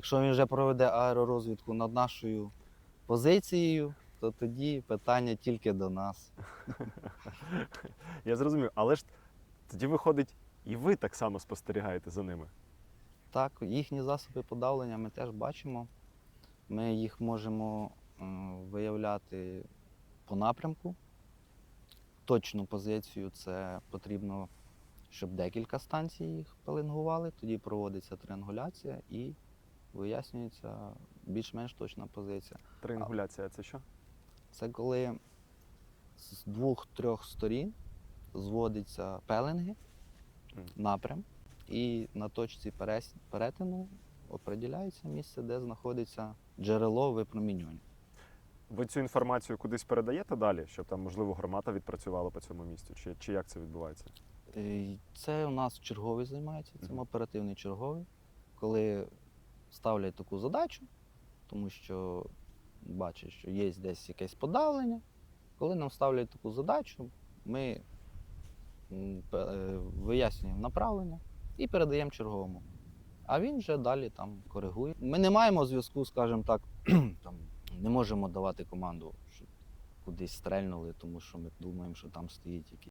Якщо він вже проведе аеророзвідку над нашою позицією, то тоді питання тільки до нас. Я зрозумів, але ж тоді виходить, і ви так само спостерігаєте за ними. Так, їхні засоби подавлення ми теж бачимо. Ми їх можемо е, виявляти по напрямку. Точну позицію це потрібно, щоб декілька станцій їх пеленгували. Тоді проводиться триангуляція і вияснюється більш-менш точна позиція. Триангуляція це що? Це коли з двох-трьох сторін зводяться пеленги, напрям, і на точці перетину определяється місце, де знаходиться джерело випромінювання. Ви цю інформацію кудись передаєте далі, щоб там, можливо, гармата відпрацювала по цьому місцю? Чи, чи як це відбувається? Е, Це у нас черговий займається, Мгм. оперативний черговий, коли ставлять таку задачу, тому що бачать, що є десь якесь подавлення. Коли нам ставлять таку задачу, ми е, вияснюємо направлення і передаємо черговому. А він вже далі там коригує. Ми не маємо зв'язку, скажімо так, там, не можемо давати команду, щоб кудись стрельнули, тому що ми думаємо, що там стоїть якийсь